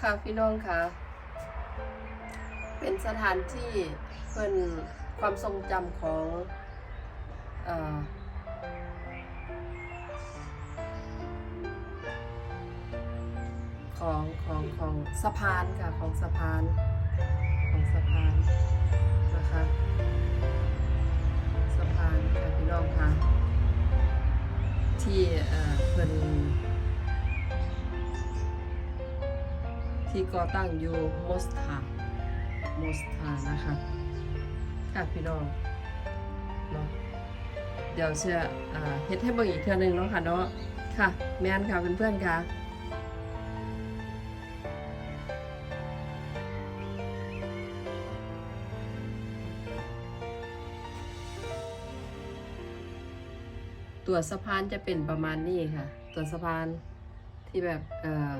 ค่ะพี่น้องค่ะ เป็นสถานที่เพื่อนความทรงจำของอของของของสะพานค่ะของสะพานของสะพานนะคะสะพานค่ะพี่น้องค่ะที่เอ่อเพื่อน ที่ก่อตั้งอยู่มอสทา มอสทานะคะ ค่ะพี่น้องเนาะเดี๋ยวเชื่ออเฮ็ดให้เบิ่งอีกเทื่อนึงเนาะค่ะเนาะ ค่ะ แม่นค่ะเพื่อนๆค่ะตัวสะพานจะเป็นประมาณนี้ค่ะ ตัวสะพานที่แบบเอ่อ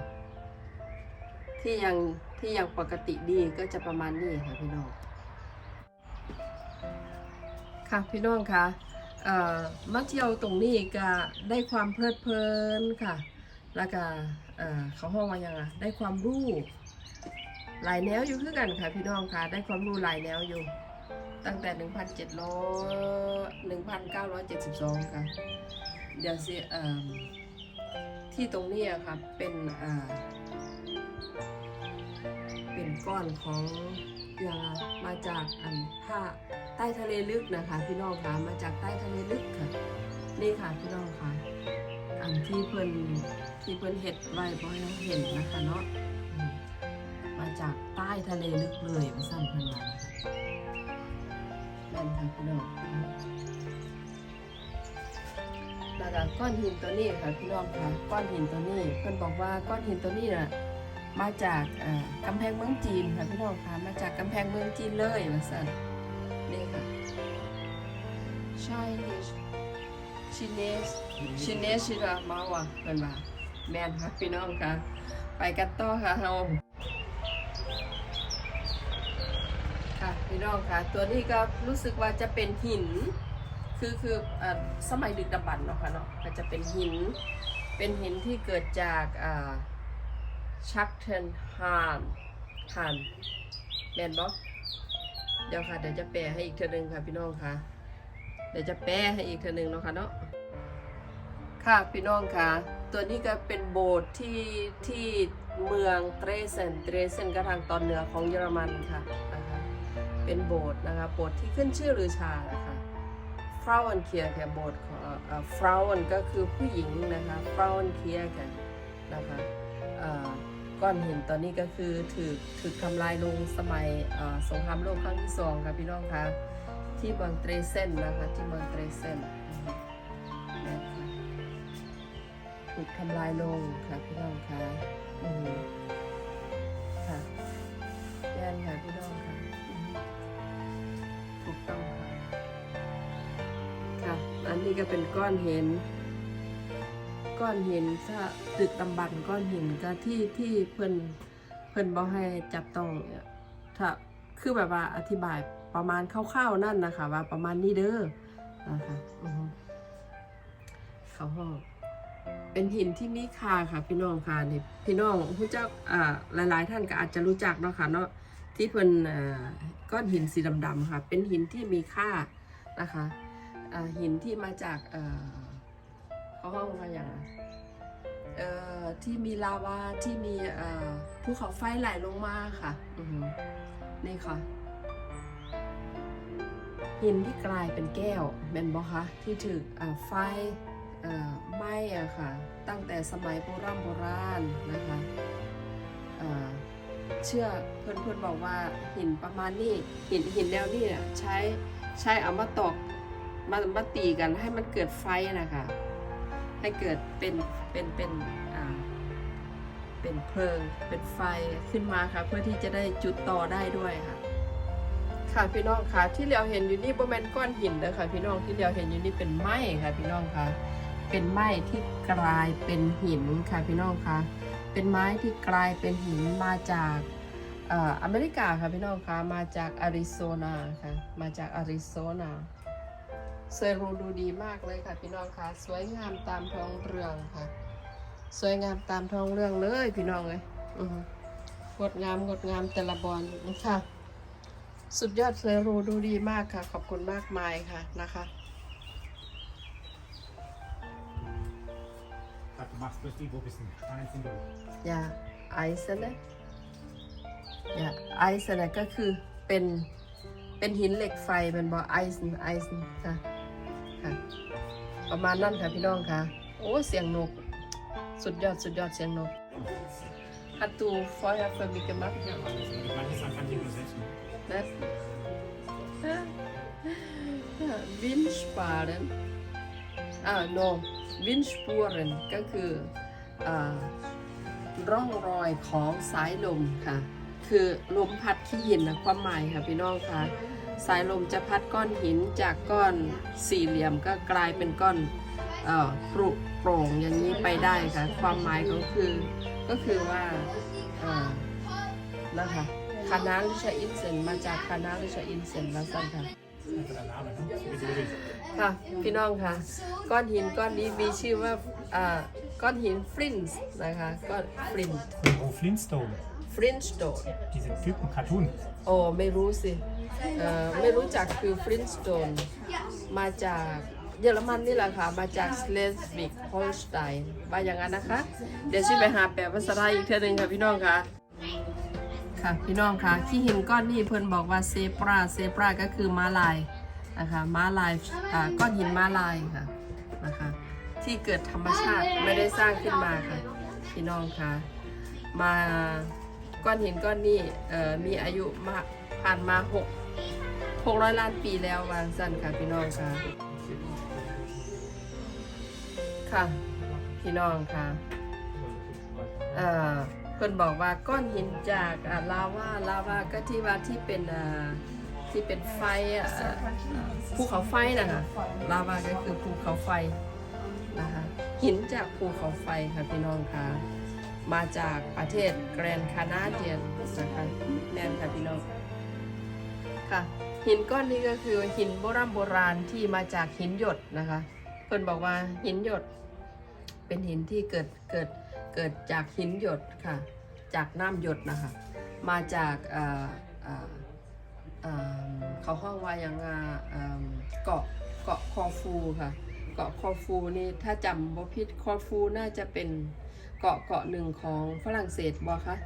ที่ยังที่ยังปกติดีก็จะประมาณนี้ค่ะพี่น้องค่ะพี่น้องคะเอ่อมาเที่ยวตรงนี้ก็ได้ความเพลิดเพลินค่ะ แล้วก็เขาห้องว่ายังไงได้ความรู้หลายแนวอยู่คือกันค่ะพี่น้องค่ะ ได้ความรู้หลายแนวอยู่ ตั้งแต่ 1,700 1,972 ค่ะ เดี๋ยวสิเอ่อที่ตรงนี้อะค่ะเป็นอ่าเป็น ก้อนของยามาจากอันผ้าใต้ทะเลลึกนะคะ พี่น้องคะมาจากใต้ทะเลลึกค่ะ นี่ค่ะพี่น้องค่ะ อันที่เพิ่นที่เพิ่นเห็ดไว้บ่ให้เราเห็นนะคะเนาะมาจากใต้ทะเลลึกเลยมาสั่นเพิ่นมานะคะแม่นค่ะพี่น้องแล้วก็ก้อนหินตัวนี้ค่ะพี่น้องค่ะก้อนหินตัวนี้เพิ่นบอกว่าก้อนหินตัวนี้น่ะ มาจากเอ่อกำแพงเมืองจีนค่ะพี่น้องค่ะมาจากกำแพงเมืองจีนเลยมาสั่นนี่ค่ะ Chinese Chinese Chinese ชิระมาวะเป็นว่าแมนค่ะพี่น้องค่ะ ไปกันต่อค่ะเฮาค่ะพี่น้องค่ะ ตัวนี้ก็รู้สึกว่าจะเป็นหิน คือคืออ่อสมัยดึกดำบรรพ์เนาะค่ะเนาะก็จะเป็นหิน เป็นหินที่เกิดจากอ่า ชักเทนฮานฮานแมนบอกเดี๋ยวค่ะ เดี๋ยวจะแปลให้อีกเทอนึงค่ะพี่น้องค่ะ เดี๋ยวจะแปลให้อีกเทอนึงเนาะค่ะเนาะค่ะพี่น้องค่ะ ตัวนี้ก็เป็นโบสถ์ที่ที่เมืองเตรเซนเตรเซนก็ทางตอนเหนือของเยอรมันค่ะนะคะเป็นโบสถ์นะคะโบสถ์ที่ขึ้นชื่อลือชานะคะฟราวน์เคียร์ค่ะโบสถ์ของฟราวน์ก็คือผู้หญิงนะคะฟราวน์เคียร์ค่ะนะคะ ก้อนหินตอนนี้ก็คือถูกถูกทำลายลงสมัยสงครามโลกครั้งที่สองค่ะพี่น้องคะที่เมืองเตรเซนนะคะที่เมืองเตรเซนนะคะถูกทำลายลงค่ะพี่น้องคะอืมค่ะแย่นค่ะพี่น้องค่ะถูกต้องค่ะค่ะอันนี้ก็เป็นก้อนหิน ก้อนหินถ้าตึกตำบันก้อนหินก็ที่ที่เพิ่นเพิ่นบอกให้จับต้องเนี่ยถ้าคือแบบว่าอธิบายประมาณคร่าวๆนั่นนะคะ ว่าประมาณนี้เด้อนะคะเขาห้องเป็นหินที่มีค่าค่ะ พี่น้องค่ะนี่พี่น้องผู้เจ้าอ่าหลาย ๆ ท่านก็อาจจะรู้จักเนาะค่ะเนาะที่เพิ่นอ่าก้อนหินสีดำๆค่ะ เป็นหินที่มีค่านะคะอ่าหินที่มาจากอ่อ เขาห้องมาอย่างเอ่อที่มีลาวาที่มีเอ่อภูเขาไฟไหลลงมาค่ะอือหือนี่ค่ะหินที่กลายเป็นแก้วเป็นบอคะที่ถืออ่าไฟเอ่อไหม้อะค่ะ ตั้งแต่สมัยโบราณโบราณนะคะเอ่อเชื่อเพื่อนเพื่อนบอกว่าหินประมาณนี้หินหินแนวนี้เนี่ยใช้ใช้เอามาตอกมามาตีกันให้มันเกิดไฟนะคะ ให้เกิดเป็นเป็นเป็นอ่าเป็นเพลิงเป็นไฟขึ้นมาค่ะ เพื่อที่จะได้จุดต่อได้ด้วยค่ะ ค่ะพี่น้องค่ะ ที่เราเห็นอยู่นี่บแมนก้อนหินเด้อค่ะ พี่น้องที่เราเห็นอยู่นี่เป็นไม้ค่ะ พี่น้องค่ะ เป็นไม้ที่กลายเป็นหินค่ะพี่น้องค่ะ เป็นไม้ที่กลายเป็นหินมาจากอเมริกาค่ะพี่น้องค่ะมาจากอาริโซนาค่ะมาจากอาริโซนา สวยหรูดูดีมากเลยค่ะ พี่น้องค่ะ สวยงามตามท้องเรื่องค่ะ สวยงามตามท้องเรื่องเลยพี่น้องเลยอือฮึงดงามงดงามแต่ละบอลค่ะ สุดยอดสวยหรูดูดีมากค่ะ ขอบคุณมากมายค่ะนะคะ Att du machst durch die Bubissen. Eins in durch. ยาไอซ์นะยาไอซ์นะก็คือเป็นเป็นหินเหล็กไฟเป็นบอไอซ์ไอซ์ค่ะ ค่ะ ประมาณนั้นค่ะพี่น้องค่ะ โอ้เสียงนก สุดยอดสุดยอดเสียงนกฮัตตูฟอยล์ฟมิกมัก Ja, aber das ist manches einfach die übersetzen. นะ Windsparen อ่า no Windspuren ก็คืออ่าร่องรอยของสายลมค่ะ คือลมพัดขี้หินนะความหมายค่ะพี่น้องค่ะ สายลมจะพัดก้อนหินจากก้อนสี่เหลี่ยมก็กลายเป็นก้อนออปรุโปร่งอย่างนี้ไปได้ค่ะ ความหมายก็คือก็คือว่านะคะคานาลิชาอินเซนมาจากคานาลิชาอินเซนมาสั้นค่ะค่ะ พี่น้องค่ะ ก้อนหินก้อนนี้มีชื่อว่าก้อนหินฟรินส์นะคะก้อนฟริน Oh, Flintstone. ฟรินสโตน Diese Typen Cartoon. โอ้ไม่รู้สิเอ่อไม่รู้จักคือฟรินสโตนมาจากเยอรมันนี่แหละค่ะ มาจากสเลสวิกโฮลสไตน์ว่าอย่างนั้นนะคะ เดี๋ยวชิไปหาแปลภาษาไทยอีกเท่านึงค่ะพี่น้องค่ะ ค่ะพี่น้องค่ะที่หินก้อนนี้เพิ่นบอกว่าเซปราเซปราก็คือม้าลายนะคะม้าลายอ่าก้อนหินม้าลายค่ะนะคะ ที่เกิดธรรมชาติไม่ได้สร้างขึ้นมาค่ะ พี่น้องค่ะมา ก้อนหินก้อนนี้มีอายุมาผ่านมา6 600 ล้านปีแล้ววางสั้นค่ะพี่น้องค่ะ ค่ะ พี่น้องค่ะเอ่อเพิ่นบอกว่าก้อนหินจากลาวาลาวาก็ที่ว่าที่เป็นที่เป็นไฟภูเขาไฟนะคะลาวาก็คือภูเขาไฟนะคะหินจากภูเขาไฟค่ะพี่น้องค่ะ มาจากประเทศแกรนด์คานาเดียนนะคะแม่นค่ะพี่น้องค่ะ หินก้อนนี้ก็คือหินโบราณโบราณที่มาจากหินหยดนะคะเพิ่นบอกว่าหินหยด เป็นหินที่เกิดเกิดเกิดจากหินหยดค่ะ จากน้ำหยดนะคะมาจากเอ่อเอ่อเอ่อเขาห้องว่าอย่างาเอิ่มเกาะเกาะคอฟูค่ะ เกาะคอฟูนี่ถ้าจำบ่ผิดคอฟูน่าจะเป็น เกาะเกาะหนึ่งของฝรั่งเศสบ่คะ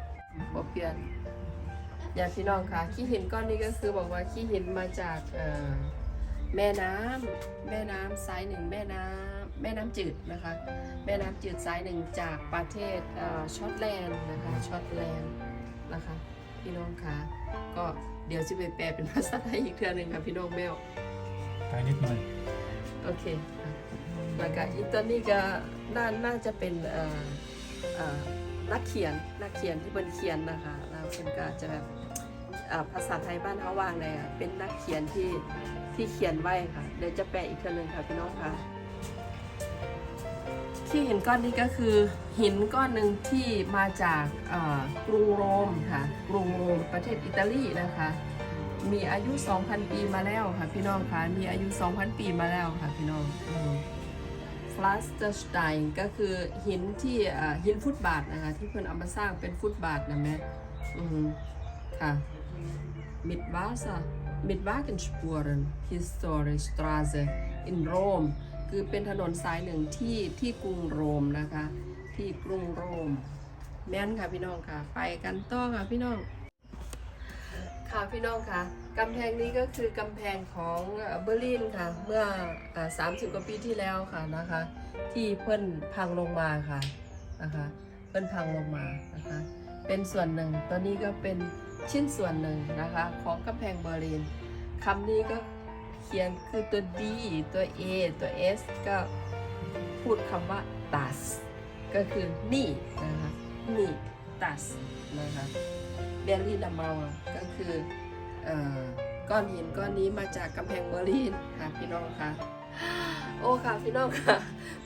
บ่เปลี่ยนอย่าพี่น้องค่ะขี้หินก้อนนี้ก็คือบอกว่าขี้หินมาจากเอ่อแม่น้ำแม่น้ำสายหนึ่งแม่น้ำแม่น้ำจืดนะคะ แม่น้ำจืดสายหนึ่งจากประเทศเอ่อช็อตแลนด์นะคะช็อตแลนด์นะคะพี่น้องคะก็เดี๋ยวจะไปแปลเป็นภาษาไทยอีกเทื่อหนึ่งค่ะพี่น้องแมว Dein nicht mal. โอเคค่ะแล้วก็อีกตัวนี้ก็น่าน่าจะเป็นเอ่อเอ่อ นักเขียนนักเขียนที่เป็นเขียนนะคะแล้วเป็นก็จะแบบภาษาไทยบ้านเขาวางเลยอะเป็นนักเขียนที่ที่เขียนไว้ค่ะเดี๋ยวจะแปลอีกเทื่อหนึ่งค่ะพี่น้องค่ะที่เห็นก้อนนี้ก็คือหินก้อนหนึ่งที่มาจากกรุงโรมค่ะกรุงโรมประเทศอิตาลีนะคะ มีอายุ 2,000 ปีมาแล้วค่ะพี่น้องคะมีอายุ 2,000 ปีมาแล้วค่ะพี่น้อง ฟลาสเตอร์สไตน์ก็คือหินที่หินฟุตบาทนะคะ ที่เพิ่อนเอามาสร้างเป็นฟุตบาทนะแม่อือหือค่ะมิดวาซามิดวาเกนสปูร n Historische Straße in Rom คือเป็นถนนสายหนึ่งที่ที่กรุงโรมนะคะ ที่กรุงโรม แม่นค่ะพี่น้องค่ะ ไปกันต่อค่ะพี่น้อง ค่ะพี่น้องค่ะ กำแพงนี้ก็คือกำแพงของเบอร์ลินค่ะ เมื่อ 30 กว่าปีที่แล้วค่ะนะคะ ที่เพิ่นพังลงมาค่ะนะคะเพิ่นพังลงมานะคะ เป็นส่วนหนึ่งตัวนี้ก็เป็นชิ้นส่วนหนึ่งนะคะ ของกำแพงเบอร์ลินคำนี้ก็เขียนคือตัว D ตัว A ตัว S ก็พูดคำว่า das ก็คือนี่นะคะนี่ das นะคะเบลลินอะเมาก็คือ ก้อนหินก้อนนี้มาจากกำแพงเบอร์ลินค่ะพี่น้องค่ะโอ้ค่ะพี่น้องค่ะ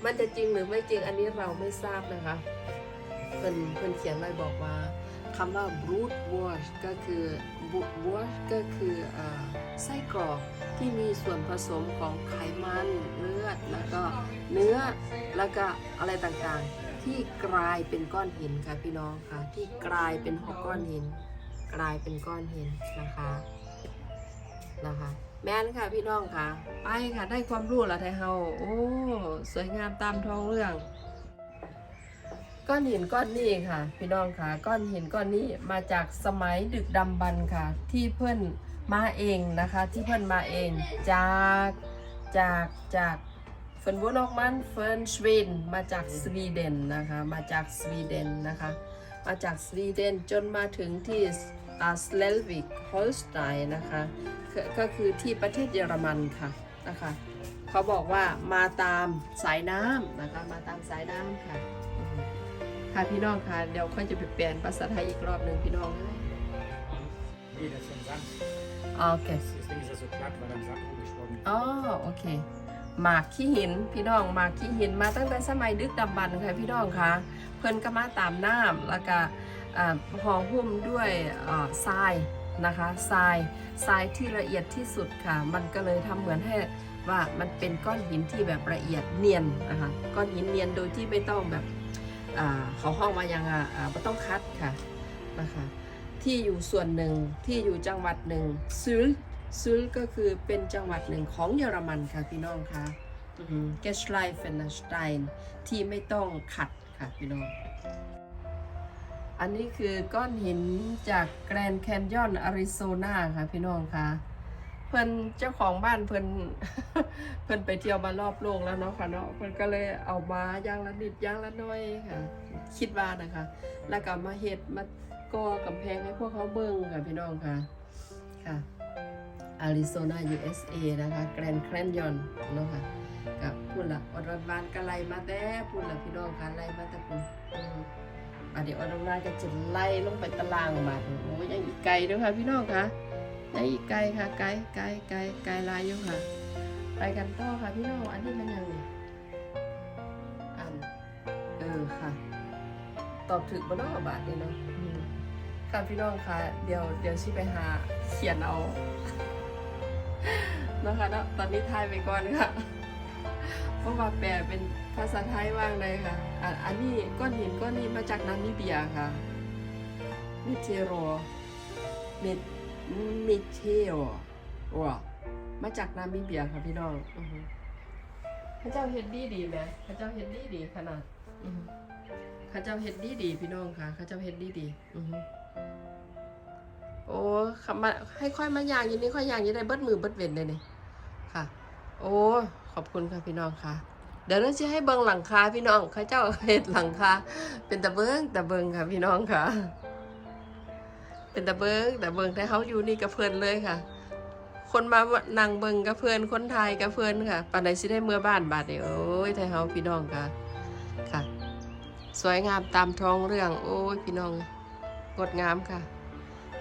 มันจะจริงหรือไม่จริงอันนี้เราไม่ทราบนะคะเพิ่นเพิ่นเขียนไว้บอกว่าคำว่า brood wash ก็คือ brood wash ก็คืออ่อไส้กรอกที่มีส่วนผสมของไขมันเลือดแล้วก็เนื้อแล้วก็อะไรต่างๆ ที่กลายเป็นก้อนหินค่ะพี่น้องค่ะ ที่กลายเป็นหอกก้อนหิน กลายเป็นก้อนหินนะคะนะคะ แม่นค่ะพี่น้องค่ะ ไปค่ะได้ความรู้ละไทยเฮาโอ้สวยงามตามท้องเรื่อง ก้อนหินก้อนนี้ค่ะ พี่น้องค่ะ ก้อนหินก้อนนี้มาจากสมัยดึกดำบรรพ์ค่ะ ที่เพื่อนมาเองนะคะ ที่เพื่อนมาเองจากจากจากเฟิร์นวนออกมันเฟิร์นสวีนมาจากสวีเดนนะคะ มาจากสวีเดนนะคะ มาจากสวีเดนจนมาถึงที่ สเลลวิกฮอลสไตน์นะคะก็คือที่ประเทศเยอรมันค่ะนะคะเขาบอกว่ามาตามสายน้ำนะคะมาตามสายน้ำค่ะค่ะพี่น้องค่ะเดี๋ยวค่อยจะไปเปลี่ยนภาษาไทยอีกรอบหนึ่งพี่น้องเอ้ย Nee, das ist vom Sand. โอเค Deswegen ist das so platt, weil am Sand rumgeschwommen. อ๋อโอเคหมากขี้หินพี่น้องหมากขี้หินมาตั้งแต่สมัยดึกดำบรรพ์ค่ะพี่น้องค่ะ เพิ่นก็มาตามน้ำแล้วก็ ห่อหุ้มด้วยทรายนะคะทรายทรายที่ละเอียดที่สุดค่ะ มันก็เลยทำเหมือนให้ว่ามันเป็นก้อนหินที่แบบละเอียดเนียนนะคะก้อนหินเนียนโดยที่ไม่ต้องแบบอ่าเขาห้องมายังอะไม่ต้องคัดค่ะนะคะที่อยู่ส่วนหนึ่งที่อยู่จังหวัดหนึ่งซึลซึลก็คือเป็นจังหวัดหนึ่งของเยอรมันค่ะพี่น้องค่ะเกสไลเฟนสไตน์ที่ไม่ต้องขัดค่ะพี่น้อง อันนี้คือก้อนหินจากแกรนแคนยอนอาริโซนาค่ะพี่น้องค่ะ เพิ่นเจ้าของบ้านเพิ่นเพิ่นไปเที่ยวมารอบโลกแล้วเนาะค่ะเนาะเพิ่นก็เลยเอามาย่างละนิดย่างละน้อยค่ะ คิดว่านะคะ แล้วก็มาเฮ็ดมาก่อกำแพงให้พวกเขาเบิ่งค่ะพี่น้องค่ะค่ะอาริโซนา USA นะคะแกรนแคนยอนเนาะค่ะกับพูดละอดบานก็ไลมาแต่พูดละพี่น้องค่ะไลมาแต่พูด อืมอะเดี๋ยวอดบานก็จะไล่ลงไปตารางมาโอ้ยยังอีกไกลด้วยค่ะพี่น้องค่ะยังอีกไกลค่ะ ไกลไกลไกลไกลหลายอยู่ค่ะ ไปกันต่อค่ะพี่น้อง อันนี้มันยังไงอัน เออค่ะ ตอบถึกบ่นาะบาทนี่เนาะค่ะพี่น้องค่ะ เดี๋ยวเดี๋ยวชิไปหาเขียนเอานะคะเนาะตอนนี้ทายไปก่อนค่ะ เพราะว่าแปลเป็นภาษาไทยว่างเลยค่ะอะ อันนี้ก้อนหินก้อนนี้มาจากนามิเบียค่ะ มิเทโรมิมิเทโรวะมาจากนามิเบียค่ะพี่น้องอือฮึพระเจ้าเฮ็ดดีดีไหมพระเจ้าเฮ็ดดีดีขนาดอือฮึข้าเจ้าเฮ็ดดีดีพี่น้องค่ะข้าเจ้าเฮ็ดดีดีอือฮึโอ้ขับมาให้ค่อยมาย่างอยู่นี่ค่อยย่างอยู่ได้เบิดมือเบิดเว้นเลยนี่ค่ะ โอ้ขอบคุณค่ะพี่น้องค่ะ เดี๋ยวเราจะให้เบิงหลังคาพี่น้องข้าเจ้าเฮ็ดหลังคาเป็นตะเบิงตะเบิงค่ะพี่น้องค่ะ เป็นตะเบิงตะเบิงแต่เขาอยู่นี่กับเพื่อนเลยค่ะ คนมานั่งเบิงกับเพื่อนคนไทยกับเพื่อนค่ะปานใดสิได้เมื่อบ้านบาดนี้โอ้ยไทยเฮาพี่น้องค่ะค่ะ สวยงามตามท้องเรื่อง โอ้ยพี่น้องงดงามค่ะ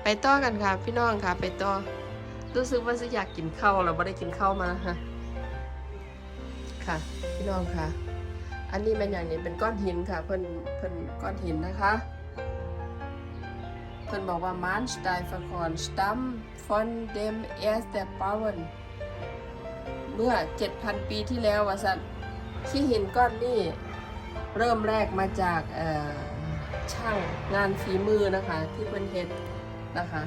ไปต่อกันค่ะ พี่น้องค่ะ ไปต่อรู้สึกว่าจะอยากกินข้าวเราไม่ได้กินข้าวมาฮะ ค่ะ พี่น้องค่ะ อันนี้เป็นอย่างนี้เป็นก้อนหินค่ะ เพิ่นเพิ่นก้อนหินนะคะ เพิ่นบอกว่ามันสไตล์ฟคอนสตัมฟอนเดมเอสเดปาวนเมื่อ 7,000 ปีที่แล้วว่าสันที่หินก้อนนี้เริ่มแรกมาจากช่างงานฝีมือนะคะ ที่เพิ่นเฮ็ดนะคะ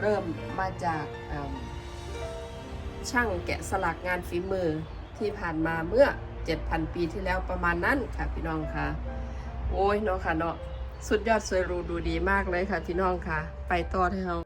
เริ่มมาจากช่างแกะสลักงานฝีมือ ที่ผ่านมาเมื่อ 7,000 ปีที่แล้วประมาณนั้นค่ะพี่น้องค่ะ โอ้ยเนาะค่ะเนาะสุดยอดสวยรูดูดีมากเลยค่ะพี่น้องค่ะ ไปต่อให้เรา